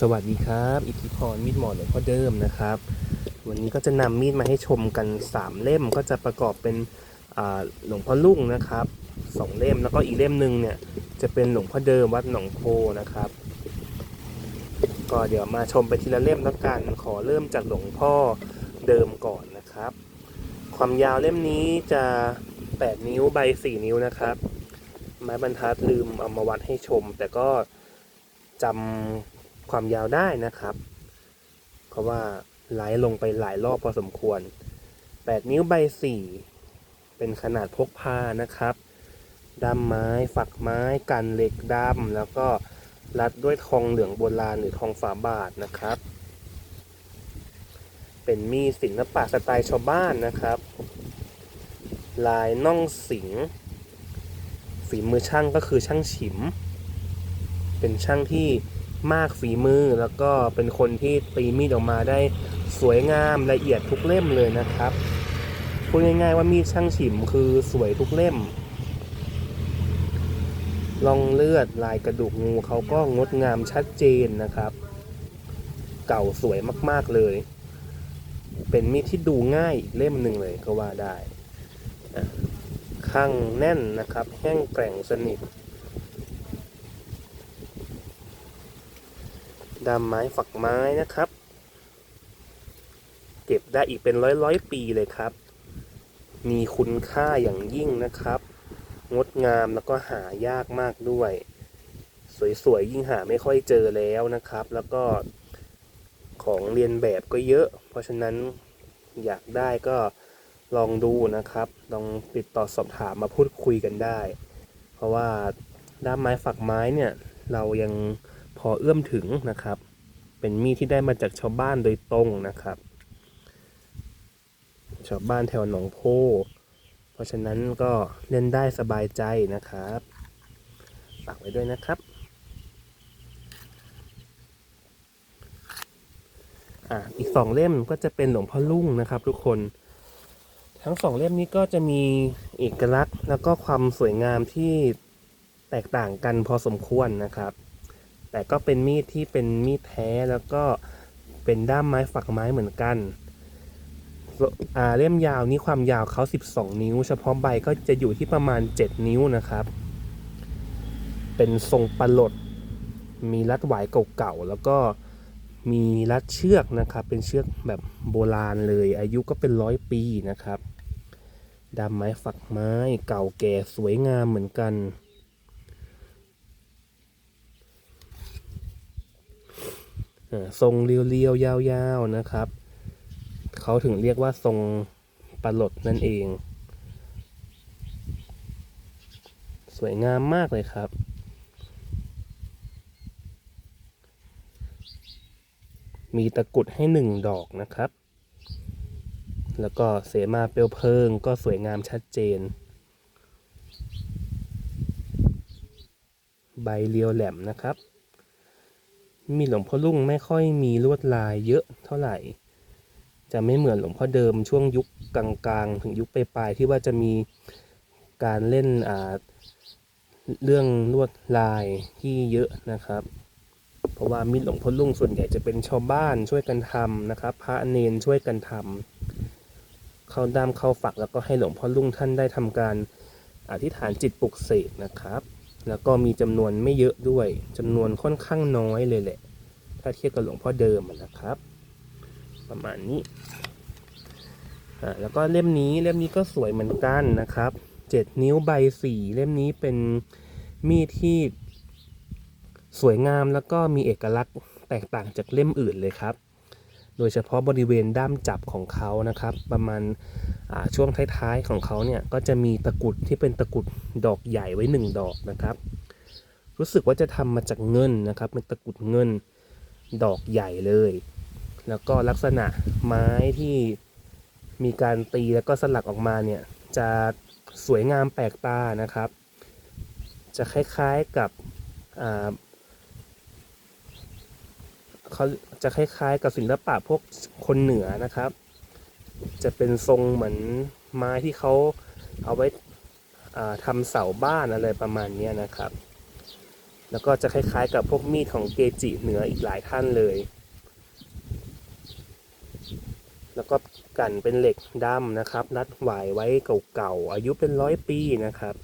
สวัสดีครับ อิทธิพรมีดหมอหลวงพ่อเดิมนะครับ วันนี้ก็จะนำมีดมาให้ชมกัน 3 เล่มก็จะประกอบเป็นหลวงพ่อลุ่งนะครับสองเล่มแล้วก็อีกเล่มหนึ่งเนี่ยจะเป็นหลวงพ่อเดิมวัดหนองโพนะครับ ก็เดี๋ยวมาชมไปทีละเล่มแล้วกันขอเริ่มจากหลวงพ่อเดิมก่อนนะครับ ความยาวเล่มนี้จะ 8 นิ้วใบ 4 นิ้วนะครับ ไม้บรรทัดลืมเอามาวัดให้ชม แต่ก็จำ ความยาวได้นะครับ เพราะว่าไหลลงไปหลายรอบพอสมควร 8 นิ้วใบ 4 เป็นขนาดพกพานะครับด้ามไม้ฝักไม้กันเหล็กดำแล้วก็รัดด้วยทองเหลืองโบราณหรือทองฝาบาทนะครับ เป็นมีศิลปะสไตล์ชาวบ้านนะครับ ลายน่องสิงฝีมือช่างก็คือช่างฉิม เป็นช่างที่ มากฝีมือ แล้วก็เป็นคนที่ตีมีดออกมาได้สวยงามละเอียดทุกเล่มเลยนะครับพูดง่ายๆว่ามีดช่างฉิมคือสวยทุกเล่มลองเลือดลายกระดูกงูเขาก็งดงามชัดเจนนะครับ เก่าสวยมากๆเลย เป็นมีดที่ดูง่ายอีกเล่มหนึ่งเลยก็ว่าได้ข้างแน่นนะครับ แห้งแกร่งสนิท ดามไม้ฝักไม้นะครับ เก็บได้อีกเป็นร้อยร้อยปีเลยครับ มีคุณค่าอย่างยิ่งนะครับ งดงามแล้วก็หายากมากด้วย สวยๆยิ่งหาไม่ค่อยเจอแล้วนะครับ แล้วก็ของเรียนแบบก็เยอะ เพราะฉะนั้นอยากได้ก็ลองดูนะครับ ลองติดต่อสอบถามมาพูดคุยกันได้ เพราะว่าด้ามไม้ฝักไม้เนี่ย เรายัง อเอื้อมถึงนะครับ เป็นมีดที่ได้มาจากชาวบ้านโดยตรงนะครับ ชาวบ้านแถวหนองโพ เพราะฉะนั้นก็เล่นได้สบายใจนะครับฝากไว้ด้วยนะครับอะอีกสองเล่มก็จะเป็นหลวงพ่อลุ่งนะครับ ทุกคน ทั้งสองเล่มนี้ก็จะมีเอกลักษณ์แล้วก็ความสวยงามที่แตกต่างกันพอสมควรนะครับ แต่ก็เป็นมีดที่เป็นมีดแท้แล้วก็เป็นด้ามไม้ฝักไม้เหมือนกันเล่มยาวนี้ความยาวเขา 12 นิ้ว เฉพาะใบก็จะอยู่ที่ประมาณ 7 นิ้วนะครับ เป็นทรงปลด มีรัดหวายเก่าๆ แล้วก็มีรัดเชือกนะครับ เป็นเชือกแบบโบราณเลย อายุก็เป็นร้อยปีนะครับด้ามไม้ฝักไม้เก่าแก่สวยงามเหมือนกัน อ่า ทรงเรียวๆยาวๆนะครับ เขาถึงเรียกว่าทรงปลดนั่นเอง สวยงามมากเลยครับ มีตะกุดให้หนึ่งดอกนะครับ แล้วก็เสมาเปลวเพลิงก็สวยงามชัดเจน ใบเรียวแหลมนะครับ มีหลวงพ่อลุ่งไม่ค่อยมีลวดลายเยอะเท่าไหร่ จะไม่เหมือนหลวงพ่อเดิมช่วงยุคกลางๆ ถึงยุคปลายๆที่ว่าจะมีการเล่นอ่าเรื่องลวดลายที่เยอะนะครับ เพราะว่ามีดหลวงพ่อลุ่งส่วนใหญ่จะเป็นชาวบ้านช่วยกันทำนะครับ พระเนนช่วยกันทำเข้าด้ามเข้าฝักแล้วก็ให้หลวงพ่อลุ่งท่านได้ทำการอธิษฐานจิตปลุกเสกนะครับ แล้วก็มีจำนวนไม่เยอะด้วยจำนวนค่อนข้างน้อยเลยแหละ ถ้าเทียบกับหลวงพ่อเดิมนะครับ ประมาณนี้อ่าแล้วก็เล่มนี้เล่มนี้ก็สวยเหมือนกันนะครับเจ็ดนิ้วใบสี่เล่มนี้เป็นมีดที่สวยงามแล้วก็มีเอกลักษณ์แตกต่างจากเล่มอื่นเลยครับ โดยเฉพาะบริเวณด้ามจับของเขานะครับ ประมาณ ช่วงท้ายๆของเขาเนี่ยก็จะมีตะกุดที่เป็นตะกุดดอกใหญ่ไว้หนึ่งดอกนะครับ รู้สึกว่าจะทำมาจากเงินนะครับ เป็นตะกุดเงินดอกใหญ่เลย แล้วก็ลักษณะไม้ที่มีการตีแล้วก็สลักออกมาเนี่ยจะสวยงามแปลกตานะครับ จะคล้ายๆกับเขาจะคล้ายๆกับศิลปะพวกคนเหนือนะครับ จะเป็นทรงเหมือนไม้ที่เขาเอาไว้อ่าทำเสาบ้านอะไรประมาณนี้นะครับ แล้วก็จะคล้ายๆ กับพวกมีดของเกจิเหนืออีกหลายท่านเลย แล้วก็กันเป็นเหล็กดำนะครับรัดหวายไว้เก่าๆอายุเป็นร้อยปีนะครับ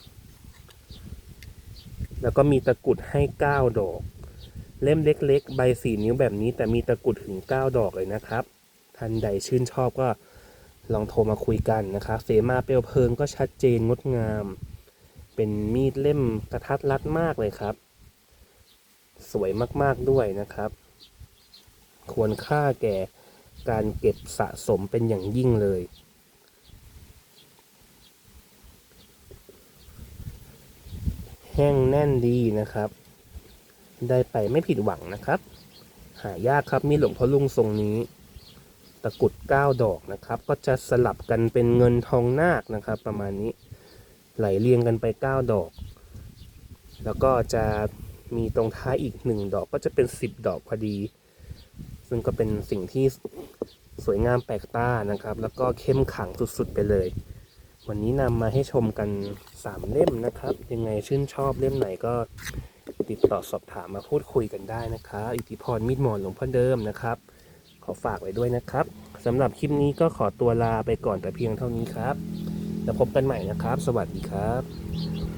แล้วก็มีตะกุดให้เก้าดอก เล่มเล็ก ๆ ใบสี่นิ้วแบบนี้แต่มีตะกุดถึงเก้าดอกเลยนะครับท่านใดชื่นชอบก็ ลองโทรมาคุยกันนะครับเสมาเปลวเพลิงก็ชัดเจนงดงาม เป็นมีดเล่มกระทัดรัดมากเลยครับ สวยมากๆด้วยนะครับ ควรค่าแก่การเก็บสะสมเป็นอย่างยิ่งเลยแห้งแน่นดีนะครับ ได้ไปไม่ผิดหวังนะครับ หายากครับมีหลวงพ่อลุงทรงนี้ ตะกุดเก้าดอกนะครับ ก็จะสลับกันเป็นเงินทองนาคนะครับ ประมาณนี้ไหลเรียงกันไปเก้าดอก แล้วก็จะมีตรงท้ายอีกหนึ่งดอกก็จะเป็นสิบดอกพอดี ซึ่งก็เป็นสิ่งที่สวยงามแปลกตานะครับ แล้วก็เข้มขลังสุดๆไปเลย วันนี้นำมาให้ชมกัน 3 เล่มนะครับ ยังไงชื่นชอบเล่มไหนก็ติดต่อสอบถามมาพูดคุยกันได้นะครับ อิทธิพรมิดหมอนหลวงพ่อเดิมนะครับ ขอฝากไว้ด้วยนะครับสำหรับคลิปนี้ก็ขอตัวลาไปก่อนแต่เพียงเท่านี้ครับ แล้วพบกันใหม่นะครับ สวัสดีครับ